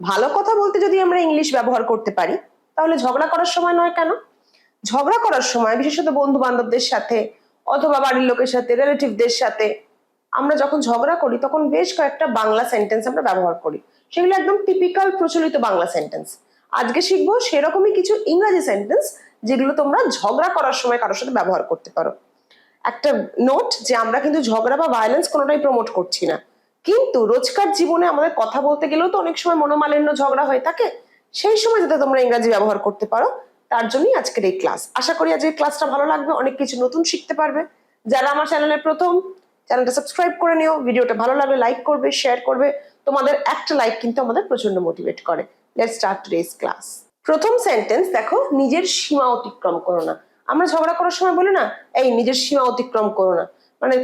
ভালো কথা বলতে যদি আমরা ইংলিশ ব্যবহার করতে পারি, তাহলে ঝগড়া করার সময় নয় কেন? ঝগড়া করার সময়, বিশেষত বন্ধু বান্ধবদের সাথে অথবা বাড়ির লোকের সাথে রিলেটিভদের সাথে, আমরা যখন ঝগড়া করি, তখন বেশ কয়েকটা বাংলা সেন্টেন্স আমরা ব্যবহার করি। সেগুলো একদম টিপিক্যাল প্রচলিত বাংলা সেন্টেন্স আজকে শিখব সেরকমই কিছু ইংরাজি সেন্টেন্স যেগুলো তোমরা ঝগড়া করার সময় কারোর সাথে ব্যবহার করতে পারো। একটা নোট যে আমরা কিন্তু ঝগড়া বা ভায়োলেন্স কোনোটাই প্রমোট করছি না। কিন্তু রোজকার জীবনে আমাদের কথা বলতে গেলেও তো অনেক সময় মনোমালিন্য ঝগড়া হয়ে থাকে। সেই সময় যাতে তোমরা ইংরাজি ব্যবহার করতে পারো, তার জন্যই আজকের এই ক্লাস আশা করি আজকের ক্লাসটা ভালো লাগবে, অনেক কিছু নতুন শিখতে পারবে। যারা আমার চ্যানেলের প্রথম চ্যানেলটা সাবস্ক্রাইব করে নিও, ভিডিওটা ভালো লাগলে লাইক করবে শেয়ার করবে। তোমাদের একটা লাইক কিন্তু আমাদের প্রচণ্ড মোটিভেট করে। লেটস স্টার্ট টুডেস ক্লাস প্রথম সেন্টেন্স দেখো, নিজের সীমা অতিক্রম করো না। আমরা ঝগড়া করার সময় বলি না, এই, নিজের সীমা অতিক্রম করো না। মানে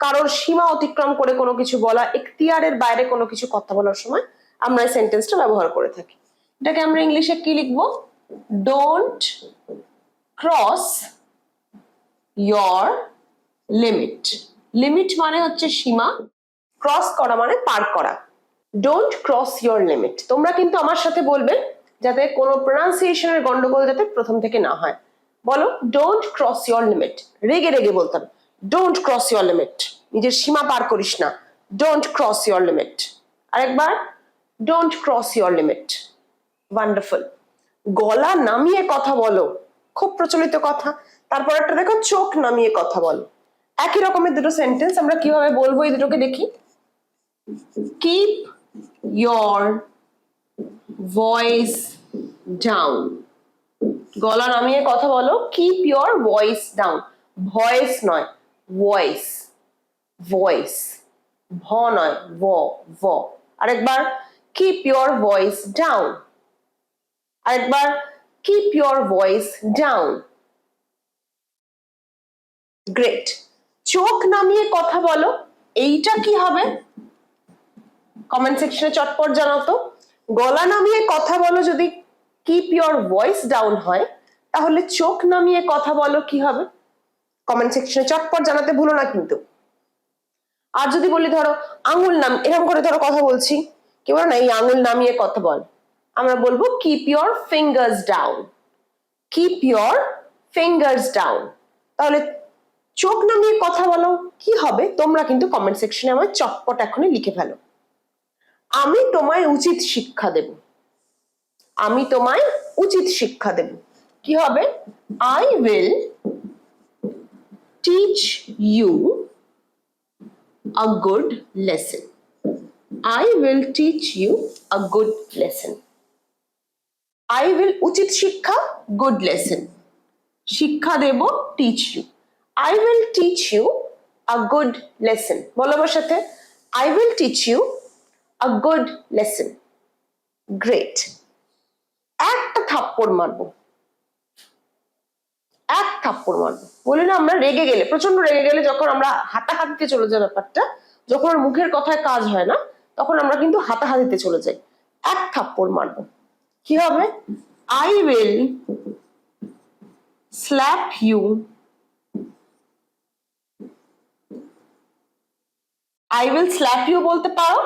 কারোর সীমা অতিক্রম করে কোনো কিছু বলা, এখতিয়ারের বাইরে কোনো কিছু কথা বলার সময় আমরা এই সেন্টেন্সটা ব্যবহার করে থাকি। এটাকে আমরা ইংলিশে কি লিখব? Don't cross your limit limit মানে হচ্ছে সীমা ক্রস করা মানে পার করা। ডোন্ট ক্রস ইয়োর লিমিট তোমরা কিন্তু আমার সাথে বলবে যাতে কোনো প্রোনাউন্সিয়েশনের গন্ডগোল যাতে প্রথম থেকে না হয়। বলো ডোন্ট ক্রস ইয়োর লিমিট রেগে রেগে বলতাম। ডোন্ট ক্রস ইয়োর লিমিট নিজের সীমা পার করিস না। ডোন্ট ক্রস ইয়োর লিমিট আরেকবার don't cross your limit wonderful গলা নামিয়ে কথা বলো। খুব প্রচলিত কথা। তারপর একটা দেখো, চোখ নামিয়ে কথা বলো। একই রকমের দুটো সেন্টেন্স আমরা কীভাবে বলব এই দুটোকে দেখি? কিপ ইয়োর ভয়েস ডাউন গলা নামিয়ে কথা বলো। Keep your voice down voice নয়। ভয়েস ভয়েস ভ ভ ভ আরেকবার কিপ ইয়োর ভয়েস ডাউন আরেকবার keep your voice down great চোখ নামিয়ে কথা বলো, এইটা কি হবে? কমেন্ট সেকশনে চটপট জানাও তো। গলা নামিয়ে কথা বলো যদি কিপ ইয়োর ভয়েস ডাউন হয়, তাহলে চোখ নামিয়ে কথা বলো কি হবে? কমেন্ট সেকশনে চটপট জানাতে ভুলো না কিন্তু। আর যদি বলি ধরো, আঙুল নাম, এরকম করে ধরো কথা বলছি কি বলো না, এই আঙুল নামিয়ে কথা বল। আমরা বলব keep your fingers down keep your fingers down তাহলে চোখ নামিয়ে কথা বলো, কি হবে? তোমরা কিন্তু কমেন্ট সেকশনে আমার চটপট এখনই লিখে ফেলো। আমি তোমায় উচিত শিক্ষা দেব। আমি তোমায় উচিত শিক্ষা দেব। কি হবে? I will teach you a good lesson I will teach you a good lesson I will উচিত শিক্ষা গুড লেসন শিক্ষা দেব, teach you. I will teach you a good lesson বলো আমার সাথে। I will teach you a good lesson great একটা থাপ্পড় মারবো। এক থাপ্পড় মারবো। বলি না, আমরা রেগে গেলে প্রচণ্ড রেগে গেলে যখন আমরা হাতাহাতিতে চলে যায় ব্যাপারটা, যখন মুখের কথায় কাজ হয় না, তখন আমরা কিন্তু হাতাহাতিতে চলে যাই। এক থাপ্পড় মারবো। কি হবে? I will slap you I will slap you বলতে পারো।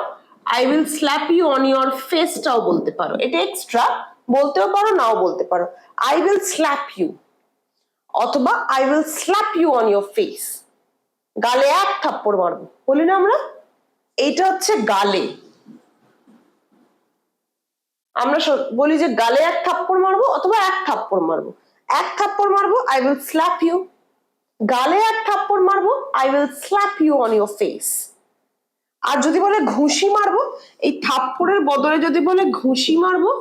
I will slap you on your ফেসটাও বলতে পারো। এটা এক্সট্রা বলতেও পারো, নাও বলতে পারো। আই উইল স্ল্যাপ ইউ অথবা I will slap you on your face গালে এক থাপ্পড় মারবো। বলি না আমরা? এইটা হচ্ছে গালে। আমরা বলি যে গালে এক থাপ্পড় মারবো অথবা এক থাপ্পড় মারবো। এক থাপ্পড় মারবো আই উইল স্ল্যাপ ইউ গালে এক থাপ্পড় মারবো I will slap you on your face আর যদি বলে ঘুষি মারবো, এই থাপ্পড়ের বদলে যদি বলে ঘুষি মারবো,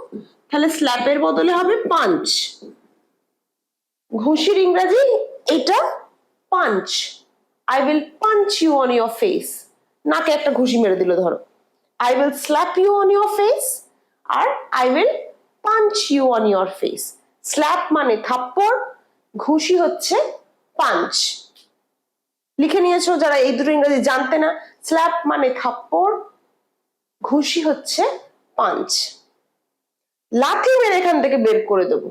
তাহলে স্ল্যাপের বদলে হবে পাঞ্চ ঘুষির ইংরাজি, এটা punch I will punch you on your face নাকে একটা ঘুষি মেরে দিল, ধরো। I will slap you on your face R I will punch you on your face slap মানে থাপ্পড়, ঘুষি হচ্ছে পাঞ্চ লিখে নিয়েছো যারা এই দুটো ইংরেজি জানতে না স্ল্যাপ মানে থাপ্পড়, ঘুষি হচ্ছে পাঞ্চ লাথি মেরে এখান থেকে বের করে দেবো।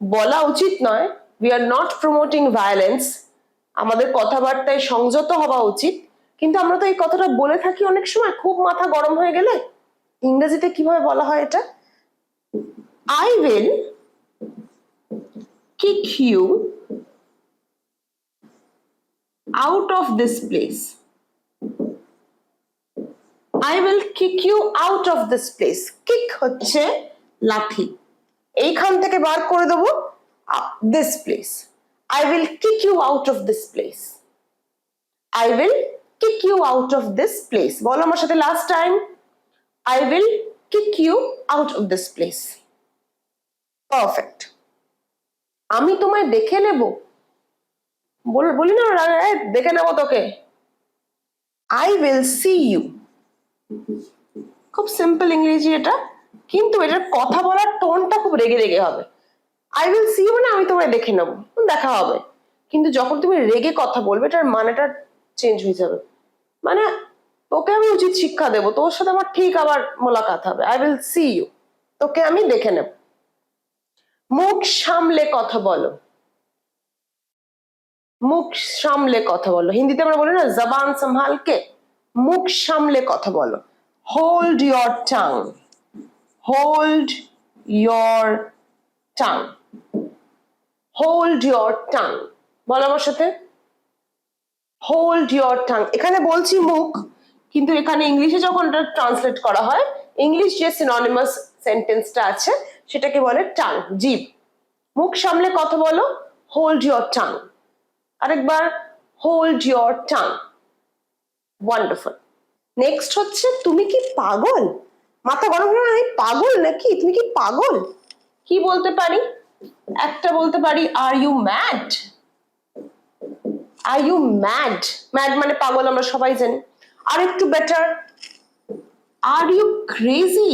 বলা উচিত নয় we are not promoting violence আমাদের কথাবার্তায় সংযত হওয়া উচিত, কিন্তু আমরা তো এই কথাটা বলে থাকি অনেক সময়, খুব মাথা গরম হয়ে গেলে, ইংরেজিতে কীভাবে বলা হয় এটা? I will kick you out of this place I will kick you out of this place kick হচ্ছে লাঠি। এইখান থেকে বার করে দেবো this place I will kick you out of this place I will kick you out of this place বলো আমার সাথে last time I will kick you out of this place perfect আমি তোমায় দেখে নেব। বল না "এই, দেখে নেব তোকে। আই উইল সি ইউ খুব সিম্পল ইংরেজি এটা। কিন্তু এটার কথা বলার টোনটা খুব রেগে রেগে হবে। আই উইল সি মানে আমি তোমায় দেখে নেব, দেখা হবে। কিন্তু যখন তুমি রেগে কথা বলবে, এটার মানেটা চেঞ্জ হয়ে যাবে। মানে তোকে আমি উচিত শিক্ষা দেবো, তোর সাথে আমার ঠিক আবার মোলাকাত হবে। আই উইল সি ইউ তোকে আমি দেখে নেব। মুখ সামলে কথা বলো। মুখ সামলে কথা বলো। হিন্দিতে আমরা বলি না, জবান সম্ভালকে মুখ সামলে কথা বলো। Hold your tongue hold your tongue hold your tongue বলো আমার সাথে? হোল্ড ইয়োর টাং এখানে বলছি মুখ, কিন্তু এখানে ইংলিশে যখন এটা ট্রান্সলেট করা হয় ইংলিশ যে সিননিমাস সেন্টেন্সটা আছে, সেটাকে বলে টাং জিভ। মুখ সামলে কথা বলো হোল্ড ইয়োর টাং আরেকবার hold your tongue wonderful next হচ্ছে, তুমি কি পাগল? মাথা গরম হয়ে আমি পাগল নাকি? তুমি কি পাগল? কি বলতে পারি? একটা বলতে পারি are you mad are you mad mad মানে পাগল আমরা সবাই জানি। আর একটু better are you crazy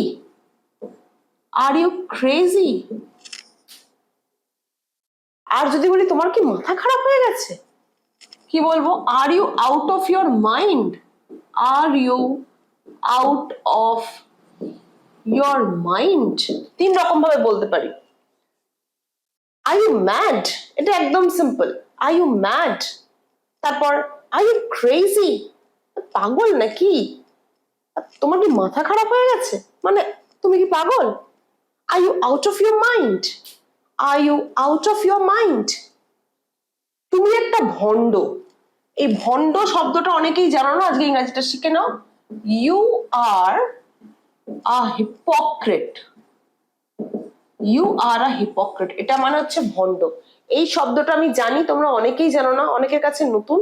are you crazy আর যদি বলি তোমার কি মাথা খারাপ হয়ে গেছে? কি বলব? Are you out of your mind are you out of your mind তিন রকম ভাবে বলতে পারি। আর ইউ ম্যাড এটা একদম সিম্পল আর ইউ ম্যাড তারপর আর ইউ ক্রেজি পাগল নাকি? তোমার কি মাথা খারাপ হয়ে গেছে? মানে তুমি কি পাগল? Are you out of your mind are you out of your mind তুমি একটা ভণ্ড। এই ভণ্ড শব্দটা অনেকেই জানো না, আজকে ইংরেজিটা শিখে নাও। You are a hypocrite you are a hypocrite এটা মানে হচ্ছে ভণ্ড। এই শব্দটা আমি জানি, তোমরা অনেকেই জানো না, অনেকের কাছে নতুন।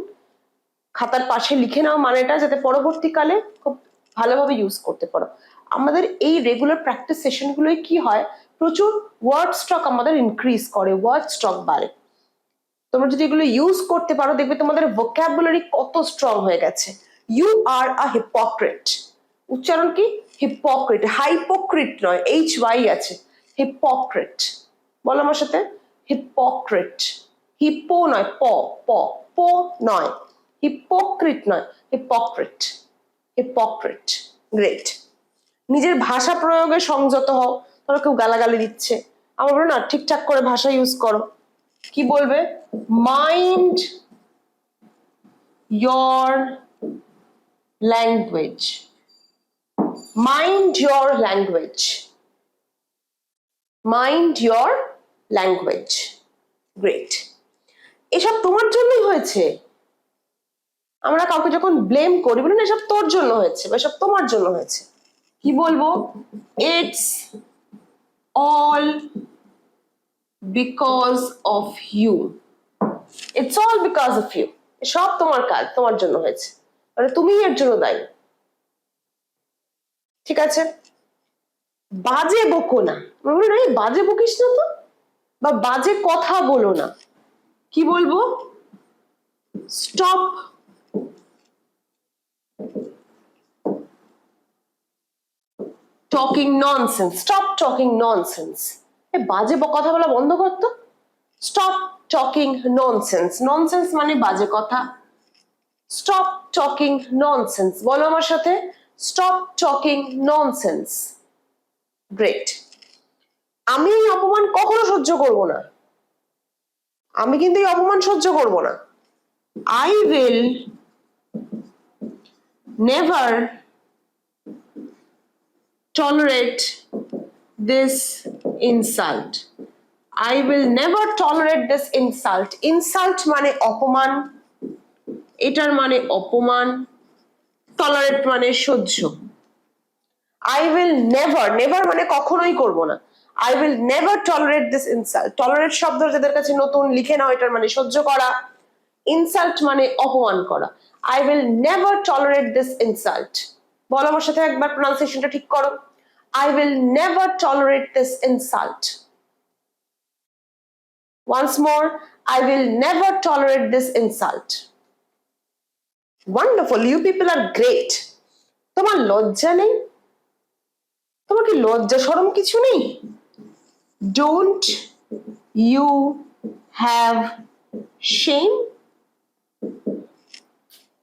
খাতার পাশে লিখে নাও মানেটা, যাতে পরবর্তীকালে খুব ভালোভাবে ইউজ করতে পারো। আমাদের এই রেগুলার প্র্যাকটিস সেশনগুলোয় কি হয়? প্রচুর ওয়ার্ড স্টক আমাদের ইনক্রিজ করে ওয়ার্ড স্টক বাড়ে। তোমরা যদি এগুলো ইউজ করতে পারো, দেখবে তোমাদের ভোক্যাবুলারি কত স্ট্রং হয়ে গেছে। ইউ আর আ হিপোক্রেট উচ্চারণ কি? হিপোক্রেট হাইপোক্রিট নয় এইচ ওয়াই আছে হিপোক্রেট বলো আমার সাথে হিপোক্রেট হিপো নয়, প প, পো নয় হিপোক্রিট নয় হিপোক্রেট হিপোক্রেট গ্রেট নিজের ভাষা প্রয়োগে সংযত হও, ধরো কেউ গালাগালি দিচ্ছে। আমার বলো না, ঠিকঠাক করে ভাষা ইউজ করো। কি বলবে? Mind your language mind your language. Mind your language. Great. এসব তোমার জন্যই হয়েছে। আমরা কাউকে যখন ব্লেম করি, বলি না, এসব তোর জন্য হয়েছে বা এসব তোমার জন্য হয়েছে। কি বলব? It's all because of you it's all because of you সব তোমার কাজ, তোমার জন্য হয়েছে। মানে তুমি এর জন্য দায়ী। ঠিক আছে? বাজে বকো না। আমরা বলি, "এই বাজে বকিস না তো? বা, বাজে কথা বলো না। কি বলব? Stop talking nonsense stop talking nonsense এ, বাজে কথা বলা বন্ধ করতো স্টপ টকিং ননসেন্স ননসেন্স মানে বাজে কথা। স্টপ টকিং ননসেন্স বলো আমার সাথে। স্টপ টকিং ননসেন্স গ্রেট আমি এই অপমান কখনো সহ্য করব না। আমি কিন্তু এই অপমান সহ্য করব না। I will never tolerate this insult. I will never tolerate this insult. Insult মানে অপমান। এটার মানে অপমান। টলারেট মানে সহ্য। আই উইল নেভার নেভার মানে কখনোই করব না। I will never tolerate this insult tolerate শব্দ যাদের কাছে নতুন লিখে নাও, এটার মানে সহ্য করা। ইনসাল্ট মানে অপমান করা। I will never tolerate this insult বলো আমার সাথে একবার প্রোনাউন্সিয়েশনটা ঠিক করো। I will never tolerate this insult once more I will never tolerate this insult wonderful you people are great তোমার লজ্জা নেই? তোমার কি লজ্জা সরম কিছু নেই? Don't you have shame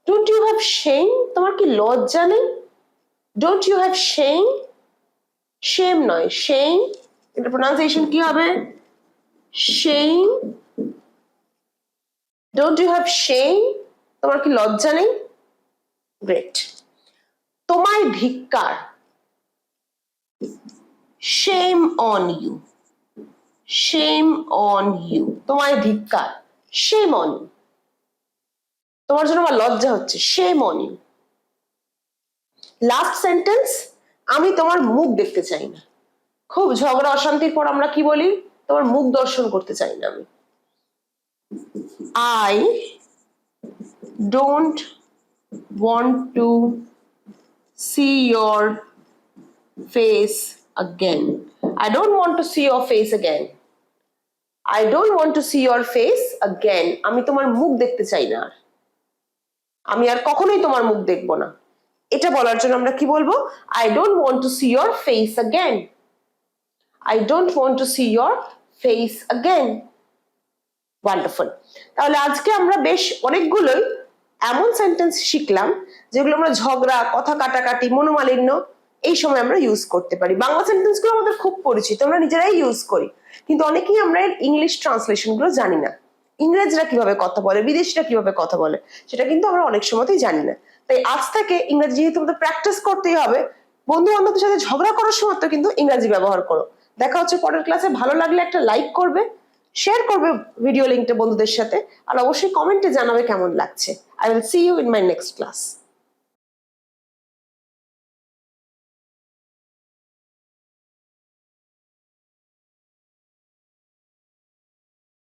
don't you have shame তোমার কি লজ্জা নেই? Don't you have shame shame নয় শেম এটা প্রোনাউন্সিয়েশন কি হবে? Shame don't you have shame তোমার কি লজ্জা নেই? গ্রেট তোমায় ধিক্কার shame on you shame on you, তোমায় ধিক্কার শেম on you, তোমার জন্য আমার লজ্জা হচ্ছে shame on you last sentence আমি তোমার মুখ দেখতে চাই না। খুব ঝগড়া, অশান্তির পর আমরা কি বলি? তোমার মুখ দর্শন করতে চাই না আমি। I don't want to see your face again. I don't want to see your face again. I don't want to see your face again. আমি তোমার মুখ দেখতে চাই না আর আমি আর কখনোই তোমার মুখ দেখব না এটা বলার জন্য আমরা কি বলব I don't want to see your face again I don't want to see your face again wonderful তাহলে আজকে আমরা বেশ অনেকগুলোই এমন সেন্টেন্স শিখলাম যেগুলো আমরা ঝগড়া, কথা কাটাকাটি, মনোমালিন্য এই সময় আমরা ইউজ করতে পারি। বাংলা সেন্টেন্সগুলো আমাদের খুব পরিচিত, আমরা নিজেরাই ইউজ করি। কিন্তু অনেকেই আমরা এর ইংলিশ ট্রান্সলেশনগুলো জানি না। ইংরেজরা কীভাবে কথা বলে, বিদেশিরা কীভাবে কথা বলে, সেটা কিন্তু আমরা অনেক সময়তেই জানি না। তাই আজ থেকে ইংরেজি যেহেতু আমাদের প্র্যাকটিস করতেই হবে বন্ধু বান্ধবদের সাথে ঝগড়া করার সময় তো কিন্তু ইংরেজি ব্যবহার করো। দেখা হচ্ছে পরের ক্লাসে ভালো লাগলে একটা লাইক করবে শেয়ার করবে ভিডিও লিঙ্কটা বন্ধুদের সাথে, আর অবশ্যই কমেন্টে জানাবে কেমন লাগছে। I will see you in my next class